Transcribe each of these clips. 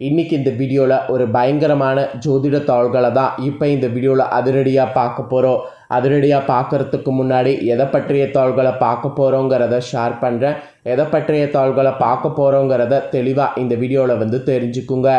இன்றைக்கி இந்த வீடியோவில் ஒரு பயங்கரமான ஜோதிட தாள்களை தான் இப்போ இந்த வீடியோவில் அதிரடியாக பார்க்க போகிறோம் அதிரடியாக பார்க்குறதுக்கு முன்னாடி எதை பற்றிய தாள்களை பார்க்க போகிறோங்கிறத ஷேர் பண்ணுறேன் எதை பற்றிய தாள்களை பார்க்க போகிறோங்கிறத தெளிவாக இந்த வீடியோவில் வந்து தெரிஞ்சுக்குங்க.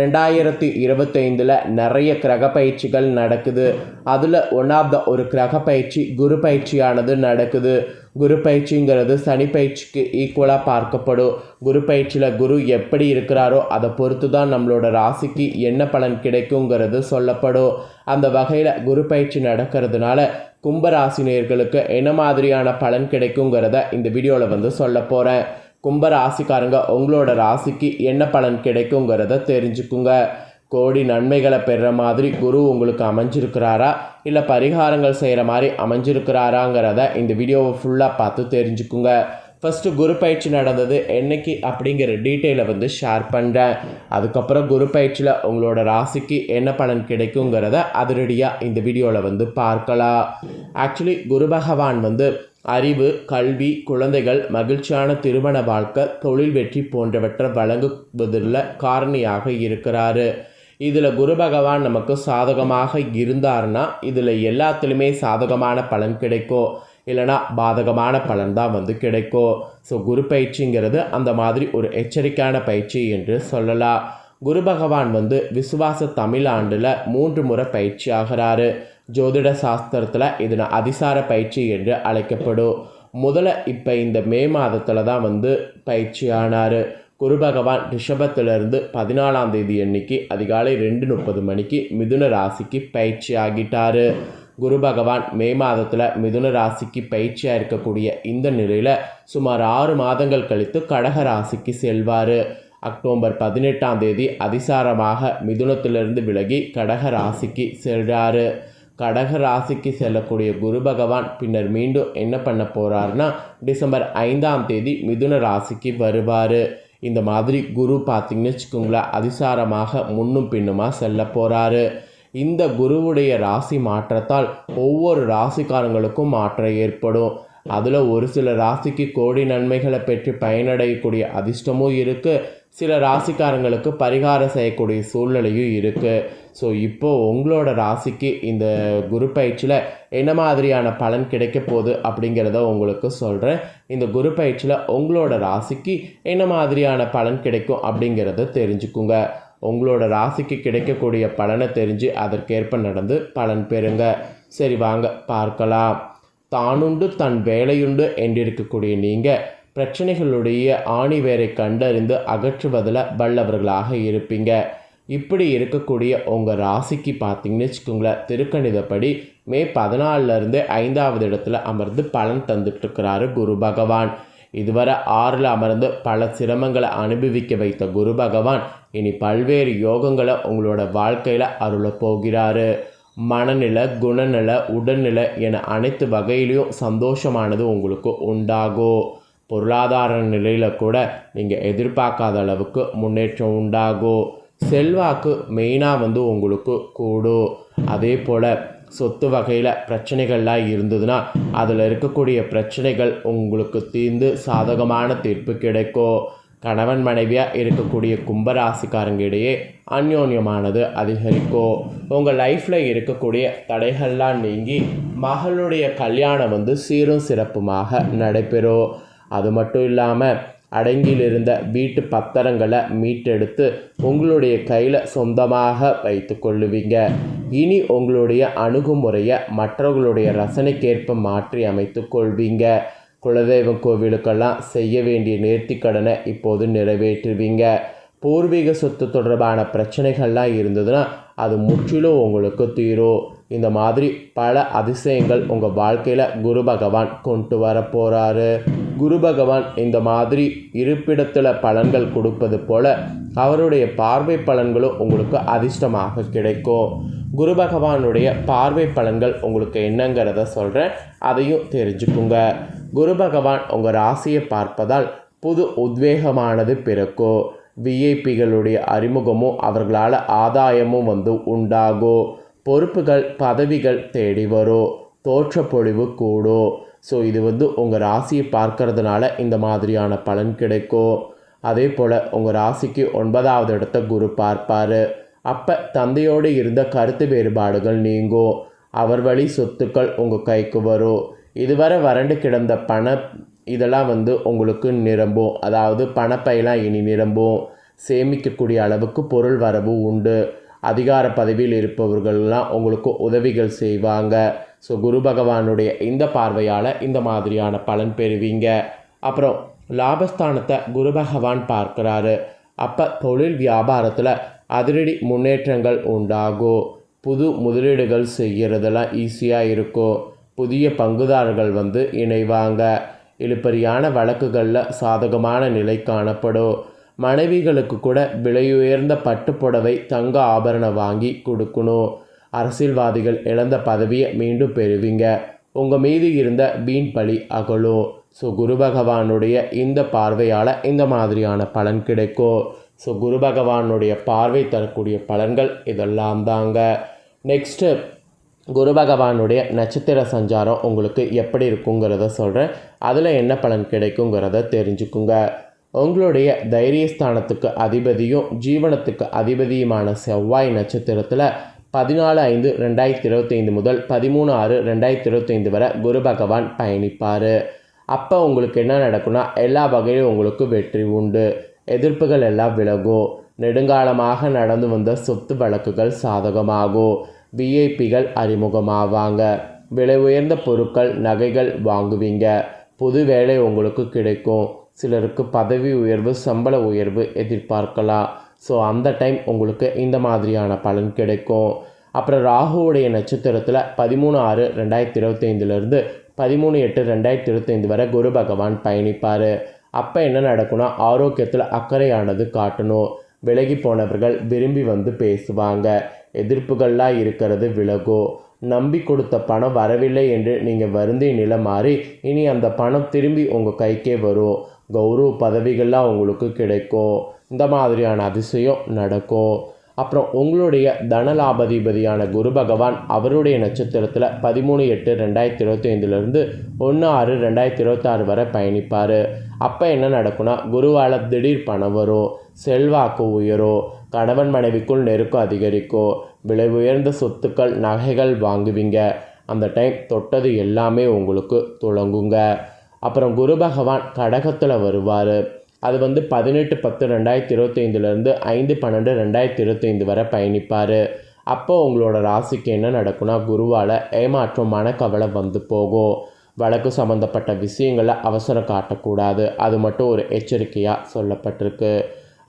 ரெண்டாயிரத்தி இருபத்தைந்தில் நிறைய கிரக பயிற்சிகள் நடக்குது. அதில் ஒன் ஆஃப் த ஒரு கிரக பயிற்சி குரு பயிற்சியானது நடக்குது. குரு பயிற்சிங்கிறது சனி பயிற்சிக்கு ஈக்குவலாக பார்க்கப்படும். குரு பயிற்சியில் குரு எப்படி இருக்கிறாரோ அதை பொறுத்து தான் நம்மளோட ராசிக்கு என்ன பலன் கிடைக்குங்கிறது சொல்லப்படும். அந்த வகையில் குரு பயிற்சி நடக்கிறதுனால கும்பராசினியர்களுக்கு என்ன மாதிரியான பலன் கிடைக்குங்கிறத இந்த வீடியோவில் வந்து சொல்ல போகிறேன் கும்ப ராசிக்காரங்க உங்களோட ராசிக்கு என்ன பலன் கிடைக்குங்கிறத தெரிஞ்சுக்குங்க. கோடி நன்மைகளை பெற மாதிரி குரு உங்களுக்கு அமைஞ்சிருக்கிறாரா? இல்லை பரிகாரங்கள் செய்கிற மாதிரி அமைஞ்சிருக்கிறாராங்கிறத இந்த வீடியோவை ஃபுல்லாக பார்த்து தெரிஞ்சுக்குங்க. ஃபஸ்ட்டு குரு பயிற்சி நடந்தது என்னைக்கு அப்படிங்கிற டீட்டெயிலை வந்து ஷேர் பண்ணுறேன் அதுக்கப்புறம் குரு பயிற்சியில் உங்களோட ராசிக்கு என்ன பலன் கிடைக்குங்கிறத அதிரடியாக இந்த வீடியோவில் வந்து பார்க்கலாம். ஆக்சுவலி குரு பகவான் வந்து அறிவு கல்வி குழந்தைகள் மகிழ்ச்சியான திருமண வாழ்க்கை தொழில் வெற்றி போன்றவற்றை வழங்குவதில் காரணியாக இருக்கிறாரு. இதில் குரு பகவான் நமக்கு சாதகமாக இருந்தார்னா இதில் எல்லாத்துலேயுமே சாதகமான பலன் கிடைக்கும் இல்லைனா பாதகமான பலன் தான் வந்து கிடைக்கும் ஸோ குரு பயிற்சிங்கிறது அந்த மாதிரி ஒரு எச்சரிக்கையான பயிற்சி என்று சொல்லலாம். குரு பகவான் வந்து விசுவாச தமிழ் ஆண்டில் மூன்று முறை பயிற்சி ஆகிறாரு. ஜோதிட சாஸ்திரத்தில் இதில் அதிசார பயிற்சி என்று அழைக்கப்படும். முதல்ல இப்போ இந்த மே மாதத்தில் தான் வந்து பயிற்சி ஆனார். குரு பகவான் ரிஷபத்திலிருந்து பதினாலாம் தேதி அன்னைக்கு அதிகாலை ரெண்டு முப்பது மணிக்கு மிதுன ராசிக்கு பயிற்சி ஆகிட்டார் குரு பகவான் மே மாதத்தில் மிதுன ராசிக்கு பயிற்சியாக இருக்கக்கூடிய இந்த நிலையில் சுமார் ஆறு மாதங்கள் கழித்து கடக ராசிக்கு செல்வார். அக்டோபர் பதினெட்டாம் தேதி அதிசாரமாக மிதுனத்திலிருந்து விலகி கடக ராசிக்கு செல்கிறார் கடக ராசிக்கு செல்லக்கூடிய குரு பகவான் பின்னர் மீண்டும் என்ன பண்ண போகிறாருன்னா டிசம்பர் ஐந்தாம் தேதி மிதுன ராசிக்கு வருவார். இந்த மாதிரி குரு பார்த்திங்கன்னு வச்சுக்கோங்களேன் அதிசாரமாக முன்னும் பின்னுமாக செல்ல போகிறாரு இந்த குருவுடைய ராசி மாற்றத்தால் ஒவ்வொரு ராசிக்காரங்களுக்கும் மாற்றம் ஏற்படும். அதில் ஒரு சில ராசிக்கு கோடி நன்மைகளை பெற்று பயனடையக்கூடிய அதிர்ஷ்டமும் இருக்குது சில ராசிக்காரங்களுக்கு பரிகாரம் செய்யக்கூடிய சூழ்நிலையும் இருக்குது ஸோ இப்போது உங்களோட ராசிக்கு இந்த குரு பயிற்சியில் என்ன மாதிரியான பலன் கிடைக்க போகுது அப்படிங்கிறத உங்களுக்கு சொல்கிறேன் இந்த குரு பயிற்சியில் உங்களோட ராசிக்கு என்ன மாதிரியான பலன் கிடைக்கும் அப்படிங்கிறத தெரிஞ்சுக்குங்க. உங்களோட ராசிக்கு கிடைக்கக்கூடிய பலனை தெரிஞ்சு அதற்கேற்ப நடந்து பலன் பெறுங்க. சரி வாங்க பார்க்கலாம். தானுண்டு தன் வேலையுண்டு என்றிருக்கக்கூடிய நீங்கள் பிரச்சனைகளுடைய ஆணி வேரை கண்டறிந்து அகற்றுவதில் வல்லவர்களாக இருப்பீங்க. இப்படி இருக்கக்கூடிய உங்கள் ராசிக்கு பார்த்தீங்கன்னு வச்சுக்கோங்களேன் திருக்கணிதப்படி மே பதினாலிருந்து ஐந்தாவது இடத்துல அமர்ந்து பலன் தந்துட்டுருக்கிறாரு குரு பகவான். இதுவரை ஆறில் அமர்ந்து பல சிரமங்களை அனுபவிக்க வைத்த குரு பகவான் இனி பல்வேறு யோகங்களை உங்களோட வாழ்க்கையில் அருள போகிறாரு. மனநிலை குணநில உடல்நிலை என அனைத்து வகையிலையும் சந்தோஷமானது உங்களுக்கு உண்டாகும் பொருளாதார நிலையில் கூட நீங்கள் எதிர்பார்க்காத அளவுக்கு முன்னேற்றம் உண்டாகும் செல்வாக்கு மெயினாக வந்து உங்களுக்கு கூடும். அதே போல் சொத்து வகையில் பிரச்சனைகள்லாம் இருந்ததுன்னா அதில் இருக்கக்கூடிய பிரச்சனைகள் உங்களுக்கு தீர்ந்து சாதகமான தீர்ப்பு கிடைக்கும். கணவன் மனைவியாக இருக்கக்கூடிய கும்பராசிக்காரங்க இடையே அந்யோன்யமானது அதிகரிக்கும். உங்கள் லைஃப்பில் இருக்கக்கூடிய தடைகள்லாம் நீங்கி மகளுடைய கல்யாணம் வந்து சீரும் சிறப்புமாக நடைபெறும். அது மட்டும் இல்லாமல் அடங்கியிலிருந்த வீட்டு பத்திரங்களை மீட்டெடுத்து உங்களுடைய கையில் சொந்தமாக வைத்து கொள்ளுவீங்க. இனி உங்களுடைய அணுகுமுறையை மற்றவர்களுடைய ரசனைக்கேற்ப மாற்றி அமைத்து கொள்வீங்க. குலதெய்வம் கோவிலுக்கெல்லாம் செய்ய வேண்டிய நேர்த்திக்கடனை இப்போது நிறைவேற்றுவீங்க. பூர்வீக சொத்து தொடர்பான பிரச்சனைகள்லாம் இருந்ததுன்னா அது முற்றிலும் உங்களுக்கு தீரும் இந்த மாதிரி பல அதிசயங்கள் உங்கள் வாழ்க்கையில் குரு பகவான் கொண்டு வர போகிறாரு குரு பகவான் இந்த மாதிரி இருப்பிடத்தில் பலன்கள் கொடுப்பது போல அவருடைய பார்வை பலன்களும் உங்களுக்கு அதிர்ஷ்டமாக கிடைக்கும். குரு பகவானுடைய பார்வை பலன்கள் உங்களுக்கு என்னங்கிறத சொல்கிறேன் அதையும் தெரிஞ்சுக்குங்க. குரு பகவான் உங்கள் ராசியை பார்ப்பதால் புது உத்வேகமானது பிறக்கும். விஐபிகளுடைய அறிமுகமும் அவர்களால் ஆதாயமும் வந்து உண்டாகும். பொறுப்புகள் பதவிகள் தேடி வரும். தோற்றப்பொழிவு கூடும். ஸோ இது வந்து உங்கள் ராசியை பார்க்கறதுனால இந்த மாதிரியான பலன் கிடைக்கும். அதே போல் உங்கள் ராசிக்கு ஒன்பதாவது இடத்த குரு பார்ப்பார். அப்போ தந்தையோடு இருந்த கருத்து வேறுபாடுகள் நீங்கும். அவர் வழி சொத்துக்கள் உங்கள் கைக்கு வரும். இதுவரை வறண்டு கிடந்த பண இதெல்லாம் வந்து உங்களுக்கு நிரம்பும். அதாவது பணப்பையெல்லாம் இனி நிரம்பும். சேமிக்கக்கூடிய அளவுக்கு பொருள் வரவு உண்டு. அதிகார பதவியில் இருப்பவர்கள்லாம் உங்களுக்கு உதவிகள் செய்வாங்க. ஸோ குரு பகவானுடைய இந்த பார்வையால் இந்த மாதிரியான பலன் பெறுவீங்க. அப்புறம் லாபஸ்தானத்தை குரு பகவான் பார்க்குறாரு. அப்போ தொழில் வியாபாரத்தில் அதிரடி முன்னேற்றங்கள் உண்டாகும். புது முதலீடுகள் செய்கிறதெல்லாம் ஈஸியாக இருக்கும். புதிய பங்குதாரர்கள் வந்து இணைவாங்க. இழுப்பறியான வழக்குகளில் சாதகமான நிலை காணப்படும். மனைவிகளுக்கு கூட விலையுயர்ந்த பட்டுப்புடவை தங்க ஆபரணம் வாங்கி கொடுக்கணும். அரசியல்வாதிகள் இழந்த பதவியை மீண்டும் பெறுவீங்க. உங்கள் மீது இருந்த வீண் பழி அகலும் ஸோ குரு பகவானுடைய இந்த பார்வையால் இந்த மாதிரியான பலன் கிடைக்கும் ஸோ குரு பகவானுடைய பார்வை தரக்கூடிய பலன்கள் இதெல்லாம் தாங்க. நெக்ஸ்ட்டு குரு பகவானுடைய நட்சத்திர சஞ்சாரம் உங்களுக்கு எப்படி இருக்குங்கிறத சொல்கிறேன் அதில் என்ன பலன் கிடைக்குங்கிறத தெரிஞ்சுக்குங்க. உங்களுடைய தைரியஸ்தானத்துக்கு அதிபதியும் ஜீவனத்துக்கு அதிபதியுமான செவ்வாய் நட்சத்திரத்தில் பதினாலு ஐந்து ரெண்டாயிரத்தி இருபத்தைந்து முதல் பதிமூணு ஆறு ரெண்டாயிரத்தி இருபத்தைந்து வரை குரு பகவான் பயணிப்பார். அப்போ உங்களுக்கு என்ன நடக்கும்னா எல்லா வகையிலும் உங்களுக்கு வெற்றி உண்டு. எதிர்ப்புகள் எல்லாம் விலகும். நெடுங்காலமாக நடந்து வந்த சொத்து வழக்குகள் சாதகமாகும். விஐபிகள் அறிமுகமாவாங்க. விலை உயர்ந்த பொருட்கள் நகைகள் வாங்குவீங்க. புது வேலை உங்களுக்கு கிடைக்கும். சிலருக்கு பதவி உயர்வு சம்பள உயர்வு எதிர்பார்க்கலாம். ஸோ அந்த டைம் உங்களுக்கு இந்த மாதிரியான பலன் கிடைக்கும். அப்புறம் ராகுவுடைய நட்சத்திரத்தில் பதிமூணு ஆறு ரெண்டாயிரத்தி இருபத்தைந்துலேருந்து பதிமூணு எட்டு ரெண்டாயிரத்தி இருபத்தைந்து வரை குரு பகவான் பயணிப்பார். அப்போ என்ன நடக்கும்னா ஆரோக்கியத்தில் அக்கறையானது காட்டணும். விலகி போனவர்கள் விரும்பி வந்து பேசுவாங்க. எதிர்ப்புகள்லாம் இருக்கிறது விலகும். நம்பி கொடுத்த பணம் வரவில்லை என்று நீங்கள் வருந்தி நிலை மாறி இனி அந்த பணம் திரும்பி உங்கள் கைக்கே வரும். கௌரவ பதவிகள்லாம் உங்களுக்கு கிடைக்கும். இந்த மாதிரியான அதிசயம் நடக்கும். அப்புறம் உங்களுடைய தனலாபதிபதியான குரு பகவான் அவருடைய நட்சத்திரத்தில் பதிமூணு எட்டு ரெண்டாயிரத்தி இருபத்தி ஐந்துலேருந்து ஒன்று ஆறு ரெண்டாயிரத்தி இருபத்தாறு வரை பயணிப்பார். அப்போ என்ன நடக்கும்னா குருவால் திடீர் பணம் வரும் செல்வாக்கு உயரும் கணவன் மனைவிக்குள் நெருக்கம் அதிகரிக்கும் விலை உயர்ந்த சொத்துக்கள் நகைகள் வாங்குவீங்க. அந்த டைம் தொட்டது எல்லாமே உங்களுக்கு துளங்குங்க. அப்புறம் குரு பகவான் கடகத்தில் வருவார். அது வந்து பதினெட்டு பத்து ரெண்டாயிரத்தி இருபத்தைந்துலேருந்து ஐந்து பன்னெண்டு ரெண்டாயிரத்தி இருபத்தைந்து வரை பயணிப்பார். அப்போ உங்களோட ராசிக்கு என்ன நடக்கும்னா குருவால் ஏமாற்றம் மனக்கவலை வந்து போகும். வழக்கு சம்மந்தப்பட்ட விஷயங்களை அவசரம் காட்டக்கூடாது. அது மட்டும் ஒரு எச்சரிக்கையாக சொல்லப்பட்டிருக்கு.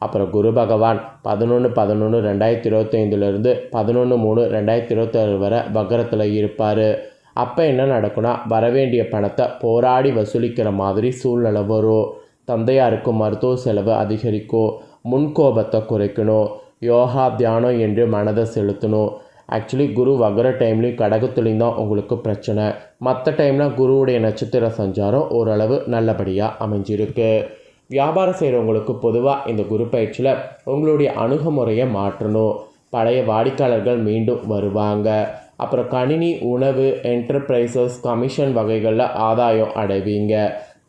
அப்புறம் குரு பகவான் பதினொன்று பதினொன்று ரெண்டாயிரத்தி இருபத்தைந்துலேருந்து பதினொன்று மூணு ரெண்டாயிரத்தி இருபத்தாறு வரை வக்கரத்தில் இருப்பார். அப்போ என்ன நடக்கும்னா வரவேண்டிய பணத்தை போராடி வசூலிக்கிற மாதிரி சூழ்நிலை வரும். தந்தையாருக்கு மருத்துவ செலவு அதிகரிக்கும் முன்கோபத்தை குறைக்கணும் யோகா தியானம் என்று மனதை செலுத்தணும் ஆக்சுவலி குரு வகிற டைம்லேயும் கடகத்துலேயும் தான் உங்களுக்கு பிரச்சனை. மற்ற டைமில் குருவுடைய நட்சத்திர சஞ்சாரம் ஓரளவு நல்லபடியாக அமைஞ்சிருக்கு. வியாபாரம் செய்கிறவங்களுக்கு பொதுவாக இந்த குரு பயிற்சியில் உங்களுடைய அணுகுமுறையை மாற்றணும். பழைய வாடிக்கையாளர்கள் மீண்டும் வருவாங்க. அப்புறம் கணினி உணவு என்டர்பிரைசஸ் கமிஷன் வகைகளில் ஆதாயம் அடைவீங்க.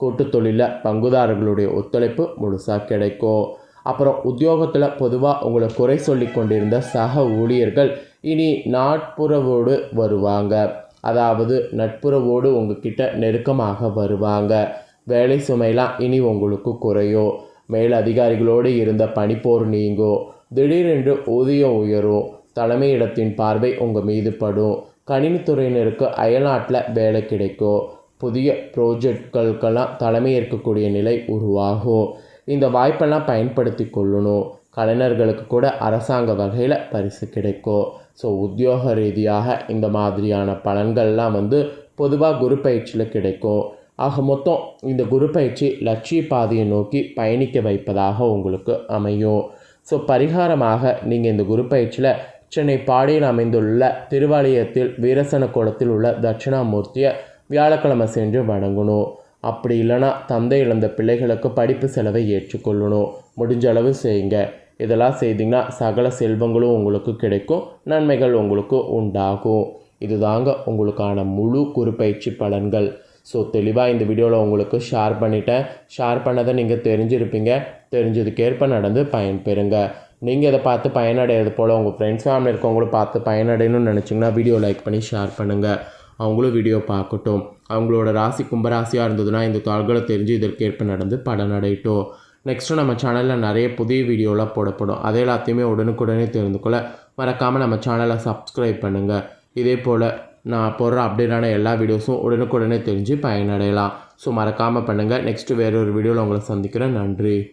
கூட்டு தொழிலில் பங்குதாரர்களுடைய ஒத்துழைப்பு முழுசாக கிடைக்கும். அப்புறம் உத்தியோகத்தில் பொதுவாக உங்களை குறை சொல்லி கொண்டிருந்த சக ஊழியர்கள் இனி நாட்புறவோடு வருவாங்க. அதாவது நட்புறவோடு உங்ககிட்ட நெருக்கமாக வருவாங்க. வேலை சுமைலாம் இனி உங்களுக்கு குறையும் மேல் அதிகாரிகளோடு இருந்த பனிப்போர் நீங்கும் திடீரென்று ஊதியம் உயரும் தலைமையிடத்தின் பார்வை உங்கள் மீது படும். கணினித்துறையினருக்கு அயல்நாட்டில் வேலை கிடைக்கும் புதிய ப்ரோஜெக்ட்களுக்கெல்லாம் தலைமையேற்கக்கூடிய நிலை உருவாகும். இந்த வாய்ப்பெல்லாம் பயன்படுத்தி கொள்ளணும். கலைஞர்களுக்கு கூட அரசாங்க வகையில் பரிசு கிடைக்கும். ஸோ உத்தியோக ரீதியாக இந்த மாதிரியான பலன்கள்லாம் வந்து பொதுவாக குரு பயிற்சியில் கிடைக்கும். ஆக மொத்தம் இந்த குரு பயிற்சி லட்சிய பாதையை நோக்கி பயணிக்க வைப்பதாக உங்களுக்கு அமையும். ஸோ பரிகாரமாக நீங்கள் இந்த குரு பயிற்சியில் சென்னை பாடியில் அமைந்துள்ள திருவாலயத்தில் வீரசன குளத்தில் உள்ள தட்சிணாமூர்த்தியை வியாழக்கிழமை சென்று வணங்கணும். அப்படி இல்லைன்னா தந்தை இழந்த பிள்ளைகளுக்கு படிப்பு செலவை ஏற்றுக்கொள்ளணும். முடிஞ்ச அளவு செய்யுங்க. இதெல்லாம் செய்தீங்கன்னா சகல செல்வங்களும் உங்களுக்கு கிடைக்கும். நன்மைகள் உங்களுக்கு உண்டாகும். இதுதாங்க உங்களுக்கான முழு குறுப்பயிற்சி பலன்கள். ஸோ தெளிவாக இந்த வீடியோவில் உங்களுக்கு ஷேர் பண்ணிட்டேன். ஷேர் பண்ணதை நீங்கள் தெரிஞ்சிருப்பீங்க. தெரிஞ்சதுக்கேற்ப நடந்து பயன்பெறுங்க நீங்கள் இதை பார்த்து பயனடைகிறது போல் உங்கள் ஃப்ரெண்ட்ஸ் ஃபேமிலி இருக்கவங்களும் பார்த்து பயனடையணும்னு நினச்சிங்கன்னா வீடியோ லைக் பண்ணி ஷேர் பண்ணுங்கள் அவங்களும் வீடியோ பார்க்கட்டும். அவங்களோட ராசி கும்பராசியாக இருந்ததுன்னா இந்த தாள்களை தெரிஞ்சு இதற்கேற்ப நடந்து பலனடையட்டும் நெக்ஸ்ட்டு நம்ம சேனலில் நிறைய புதிய வீடியோலாம் போடப்படும். அதை எல்லாத்தையுமே உடனுக்குடனே தெரிந்து கொள்ள மறக்காமல் நம்ம சேனலை சப்ஸ்கிரைப் பண்ணுங்கள் இதே போல் நான் போடுற அப்டேட்டான எல்லா வீடியோஸும் உடனுக்குடனே தெரிஞ்சு பயனடையலாம். ஸோ மறக்காமல் பண்ணுங்கள் நெக்ஸ்ட்டு வேறு ஒரு வீடியோவில் உங்களை சந்திக்கிறேன். நன்றி.